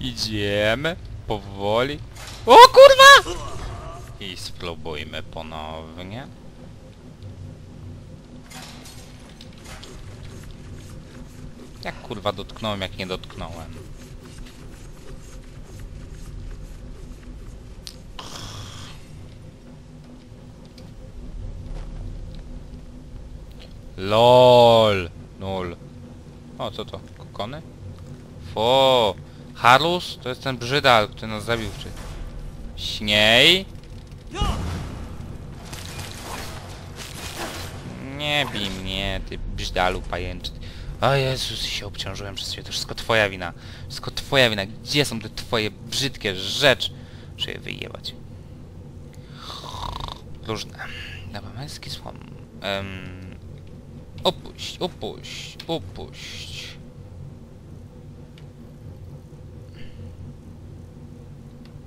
Idziemy. Powoli. O kurwa! I spróbujmy ponownie. Jak kurwa dotknąłem, jak nie dotknąłem? LOL! Nul. O, co to? Kokony? Fo! Harus? To jest ten brzydal, który nas zabił czy... Śniej? Nie bij mnie, ty brzdalu pajęczy. O Jezus, się obciążyłem przez ciebie. To wszystko twoja wina. Wszystko twoja wina. Gdzie są te twoje brzydkie rzeczy? Muszę je wyjebać. Różne. Dobra, męski słom. Um, opuść, opuść, opuść.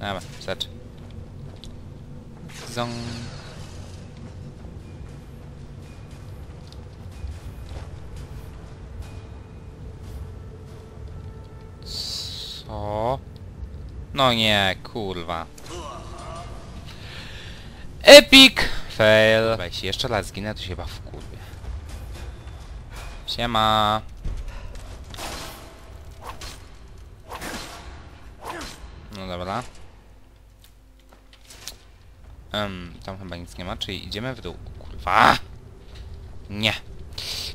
Dobra, zacz. Zong. Co? No nie, kurwa. Epic fail. Dobra, jeśli jeszcze raz zginę, to się chyba wkurwię. Siema. No dobra. Em, tam chyba nic nie ma, czyli idziemy w dół. Kurwa! Nie.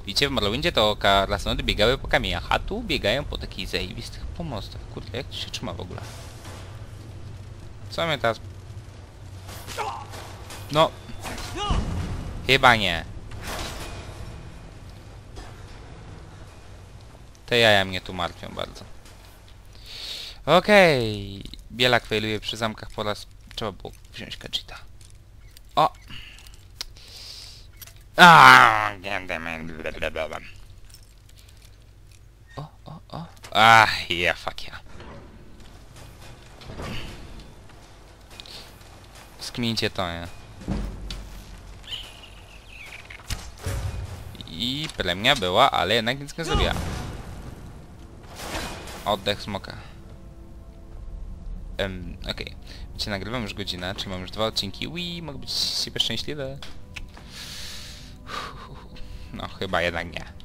Widzicie, w Morrowindzie to krasnoludy biegały po kamieniach, a tu biegają po takich zajebistych pomostach. Kurde, jak to się trzyma w ogóle? Co mnie teraz... No... Chyba nie. Te jaja mnie tu martwią bardzo. Okej. Bielak failuje przy zamkach po raz... Trzeba było wziąć Kajita. O! Blablabla. O, o, o. Ah, yeah, fuck yeah. Skmincie to, nie? I premia była, ale jednak nic nie zrobiła. Oddech smoka. Um, okej. Wiecie, nagrywam już godzinę, czyli mam już dwa odcinki. Ui, mogę być z siebie szczęśliwy. No, chyba jednak nie.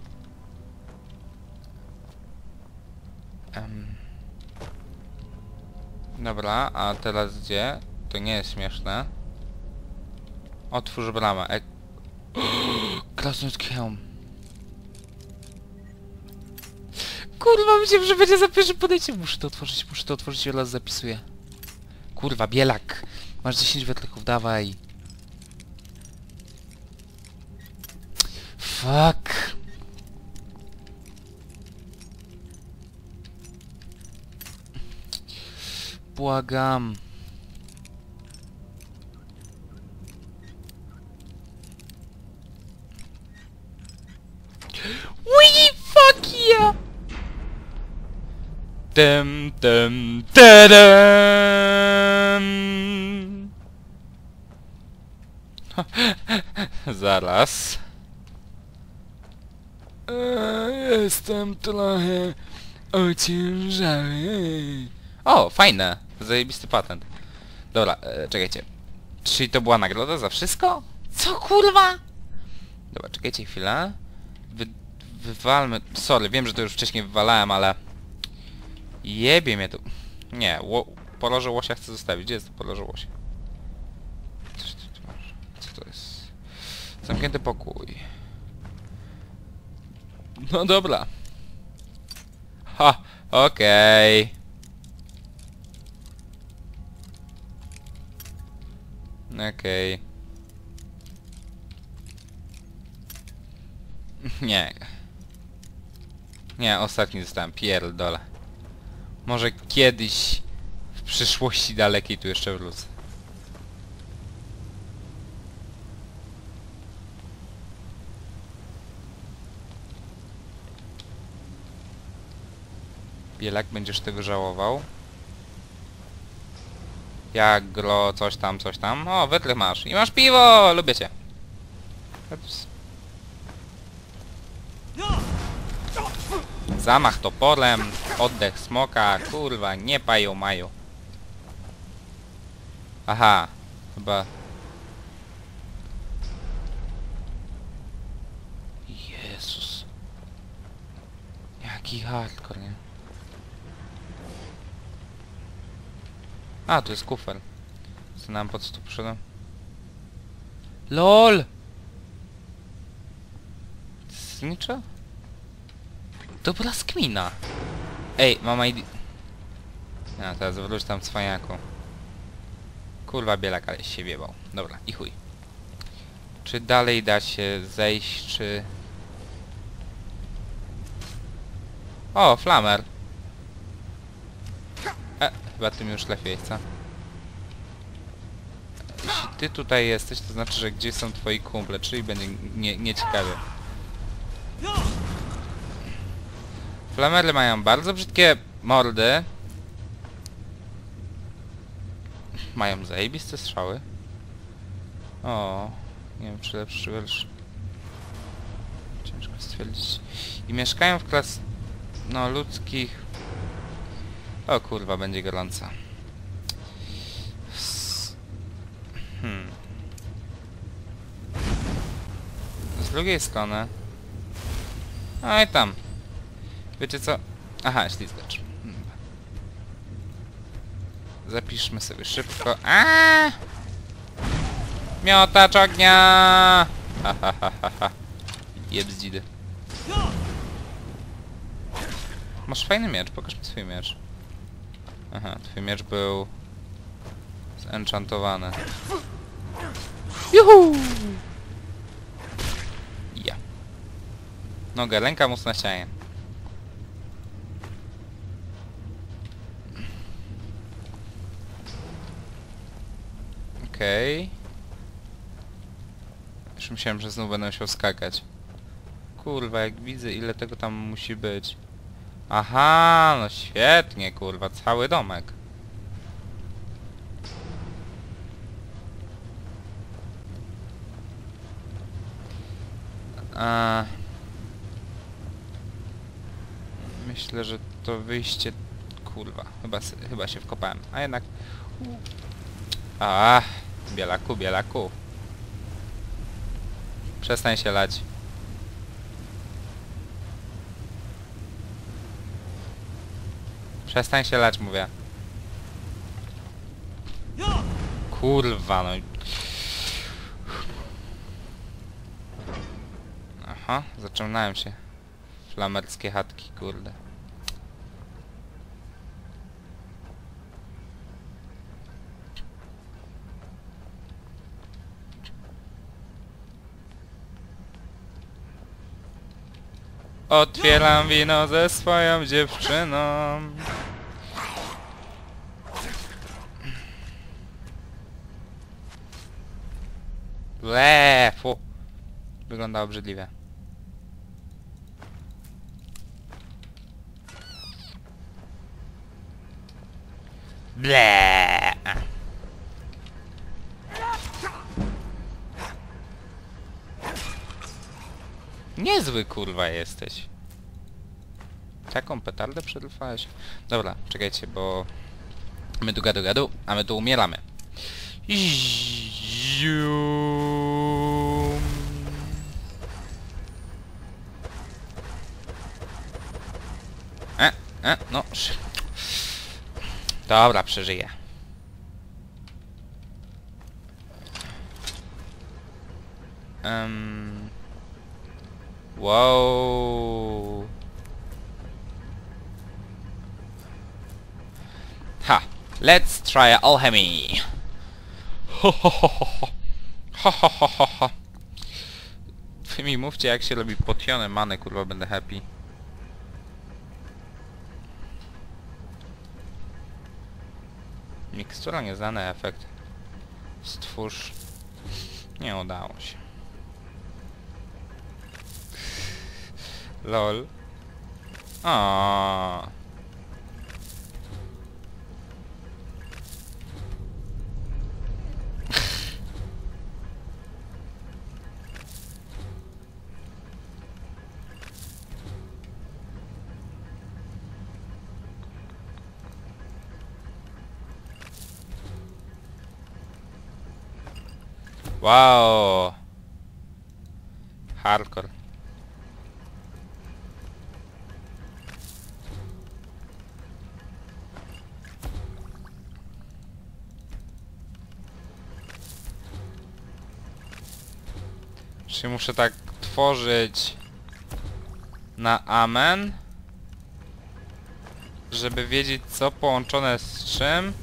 Dobra, a teraz gdzie? To nie jest śmieszne. Otwórz bramę. E Krasnoludzki Kurwa, myślałem, że będzie za pierwszym podejściem. Muszę to otworzyć, muszę to otworzyć, wiele zapisuję. Kurwa, bielak. Masz 10 wetleków, dawaj. Fuck. Błagam. Wee Dum dum da. Zaraz. Jestem trochę ociężały. O, fajne. Zajebisty patent. Dobra, e, czekajcie. Czyli to była nagroda za wszystko? Co kurwa? Dobra, czekajcie chwilę. Wy, wywalmy... Sorry, wiem, że to już wcześniej wywalałem, ale... Jebie mnie tu... Nie, ło... poloże łosia chcę zostawić. Gdzie jest to poloże łosia? Co to jest? Zamknięty pokój. No dobra. Ha, okej. Okej. Nie. Nie, ostatni zostałem. Pierdolę. Może kiedyś w przyszłości dalekiej tu jeszcze wrócę. Bielak, będziesz tego żałował. Jak gro, coś tam, coś tam. O, wytrych masz. I masz piwo! Lubię cię. Ups. Zamach toporem. Oddech smoka, kurwa, nie pają maju. Aha, chyba... Jezus. Jaki hardcore, nie? A, tu jest kufer. Znałem po co tu przyszedłem. LOL! Znicza? Dobra skmina. Ej, mama ID... A, teraz wróć tam cwaniaku. Kurwa bielak, ale się wiebał. Dobra, i chuj. Czy dalej da się zejść, czy... O, flamer. E, chyba ty mi już lepiej, co? Jeśli ty tutaj jesteś, to znaczy, że gdzieś są twoi kumple, czyli będzie nie, nieciekawie. Flamery mają bardzo brzydkie mordy. Mają zajebiste strzały. O, nie wiem czy lepszy, czy gorszy. Ciężko stwierdzić. I mieszkają w klas... no ludzkich... O kurwa, będzie gorąco. S- Hmm. Z drugiej strony... Oj tam. Wiecie co? Aha, ślizgacz. Hmm. Zapiszmy sobie szybko. A! Miotacz ognia! Ha ha ha ha. Masz fajny miecz, pokaż mi swój miecz. Aha, twój miecz był... zenchantowany. Juhu! Ja. Noga, ręka mocno na ścianie. Okej. Już myślałem, że znów będę musiał skakać. Kurwa, jak widzę ile tego tam musi być. Aha, no świetnie, kurwa, cały domek. A... Myślę, że to wyjście... Kurwa, chyba, chyba się wkopałem. A jednak... A, bielaku, bielaku. Przestań się lać. Przestań się lać, mówię. Kurwa, no. Aha, zaciągnąłem się. Flamerskie chatki, kurde. Otwieram wino ze swoją dziewczyną. Łe, fu. Wygląda obrzydliwie. Ble. Niezły kurwa jesteś. Taką petardę przetrwałeś? Dobra, czekajcie, bo... My tu gadu gadu, a my tu umieramy. E, e, no. Dobra, przeżyję. Um. Wow. Ha. Let's try alchemy. Ho ho ho ho ho. Ho ho ho ho. Wy mi mówcie jak się robi potione many, kurwa będę happy. Mikstura nieznany efekt. Stwórz. Nie udało się. Lol. O. Wow. Hardcore. Czyli muszę tak tworzyć na amen, żeby wiedzieć co połączone z czym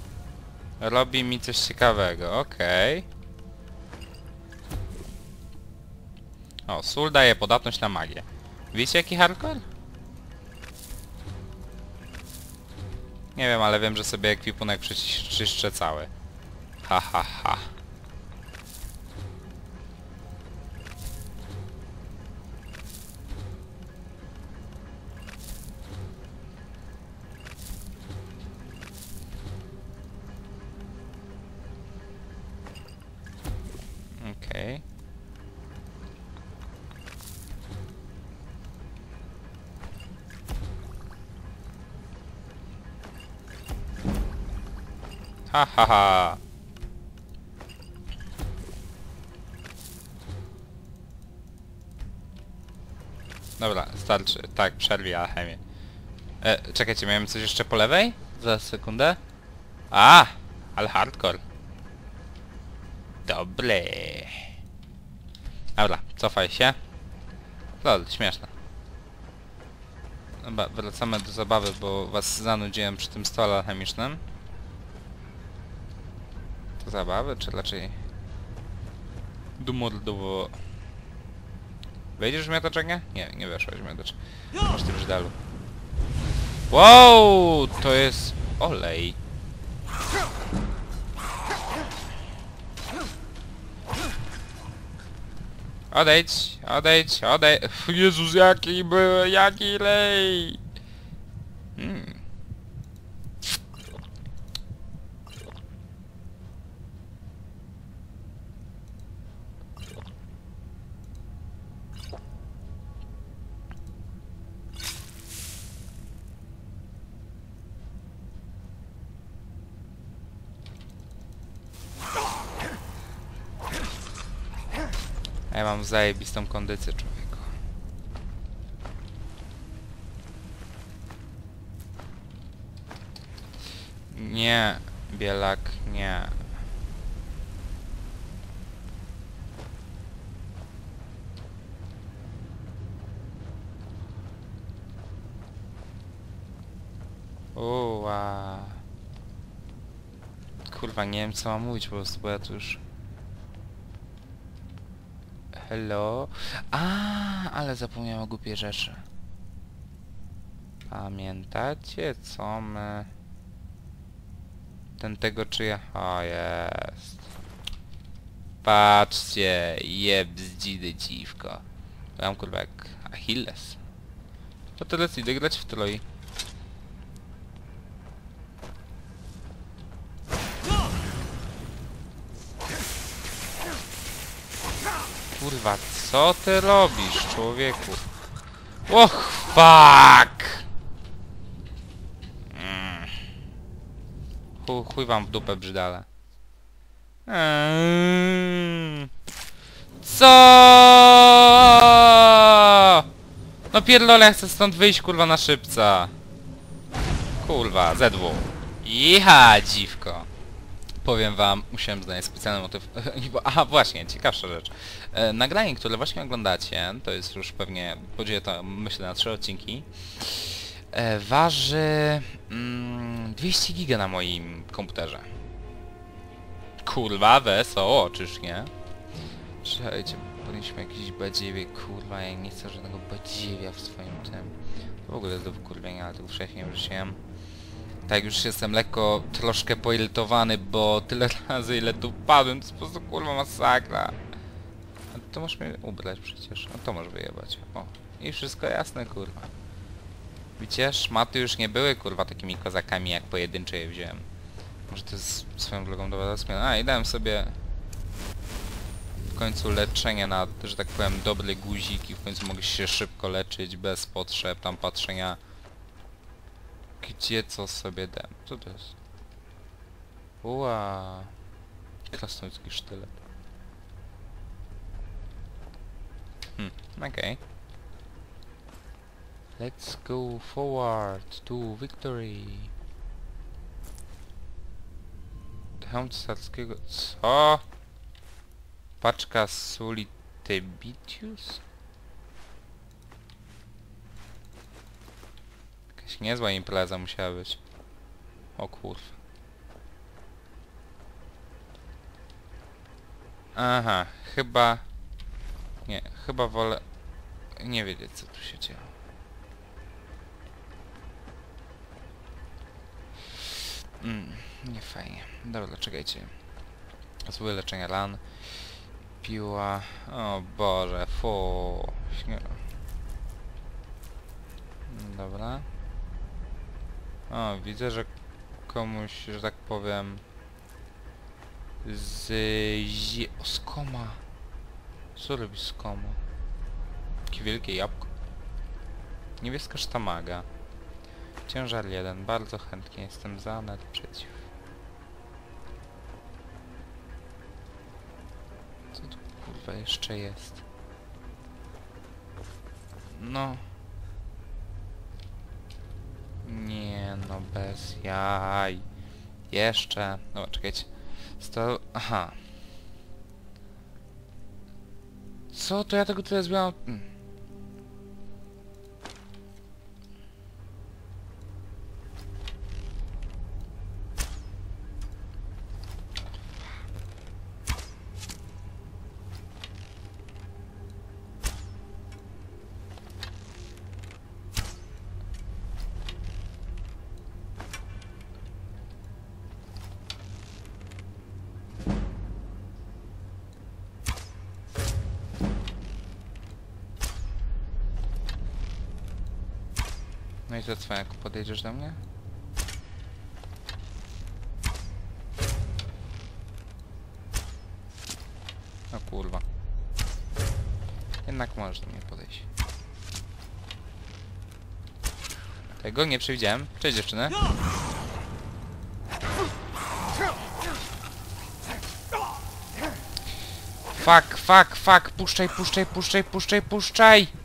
robi mi coś ciekawego, okej. O, sól daje podatność na magię. Wiecie jaki hardcore? Nie wiem, ale wiem, że sobie ekwipunek przeczyszczę cały. Ha ha ha. Ha ha ha. Dobra, starczy. Tak, przerwij alchemię. E, czekajcie, miałem coś jeszcze po lewej? Za sekundę. A, ale hardcore. Dobre. Dobra, cofaj się. Lol, śmieszne. Dobra, wracamy do zabawy, bo was zanudziłem przy tym stole alchemicznym. Zabawy, czy raczej... Dumordowo... Wejdziesz w miotaczekę? Nie, nie weszłeś w miotacz. Masz ty brzydalu. Wow, to jest olej. Odejdź, odejdź, odejdź. Jezus, jaki był, jaki lej. Hmm. A ja mam zajebistą kondycję, człowieku. Nie, Bielak, nie. Uła. Kurwa, nie wiem co mam mówić po prostu, bo ja tu już... Hello? A, ale zapomniałem o głupiej rzeczy. Pamiętacie co my... Ten tego czy ja... O, jest. Patrzcie, jeb zdzidy dziwko. Ja mam kurwa jak Achilles. To tyle idę grać w Troi. Kurwa, co ty robisz, człowieku? Och, fuck! Mm. Chuj, chuj wam w dupę brzydale. Eee. Co? No pierdolę, chcę stąd wyjść, kurwa, na szybca. Kurwa, ZW. Iha, dziwko. Powiem wam, musiałem znaleźć specjalny motyw. Aha, właśnie, ciekawsza rzecz. E, nagranie, które właśnie oglądacie, to jest już pewnie, podzielę to myślę na trzy odcinki, e, waży mm, 200 giga na moim komputerze. Kurwa, wesoło, czyż nie? Słuchajcie, powinniśmy jakiś badziewie, kurwa, ja nie chcę żadnego badziewia w swoim tym. To w ogóle jest do wykurwienia, ale tego wcześniej wrzuciłem. Tak, już jestem lekko troszkę poirytowany, bo tyle razy ile tu padłem, to jest po prostu kurwa masakra. A to możesz mnie ubrać przecież, no to możesz wyjebać. O, i wszystko jasne kurwa. Widzicie, szmaty już nie były kurwa takimi kozakami jak pojedyncze je wziąłem. Może to jest swoją drogą dobra zmiana. A i dałem sobie w końcu leczenie na, że tak powiem, dobre guziki. W końcu mogę się szybko leczyć bez potrzeb tam patrzenia gdzie co sobie dam? Co to jest? Ua. Krasnoludzki sztylet. Hm, okej. Let's go forward to victory. Hełm cesarskiego... Co? Paczka soli niezła impreza musiała być. O kurwa. Aha, chyba... Nie, chyba wolę... Nie wiedzieć co tu się dzieje. Mm, nie fajnie. Dobra, czekajcie. Złe leczenia ran. Piła... O Boże, fu. Dobra. O, widzę, że komuś, że tak powiem... Z... Zie... O, skoma. Co robi skoma? Takie wielkie jabłko. Niebieska sztamaga. Ciężar jeden. Bardzo chętnie jestem za, nawet przeciw. Co tu kurwa jeszcze jest? No. Nie no, bez jaj. Jeszcze. No, czekajcie. Sto... Aha. Co? To ja tego tyle zbieram... No i co cwaniaku, podejdziesz do mnie? O kurwa. Jednak możesz do mnie podejść. Tego nie przewidziałem. Cześć dziewczyny. Fuck, fuck, fuck, puszczaj, puszczaj, puszczaj, puszczaj, puszczaj!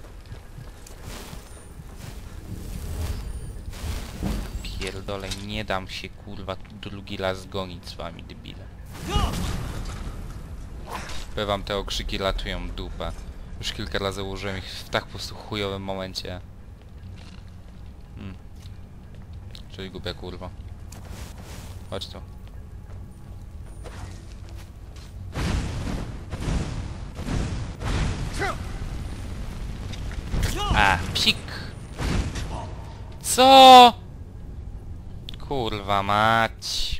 Pierdolę, nie dam się kurwa drugi raz zgonić z wami, debile. Wam te okrzyki latują dupę. Już kilka razy użyłem ich w tak po prostu chujowym momencie. Hmm. Czyli głupia kurwa. Chodź tu. A, psik! Co? Kurwa mać.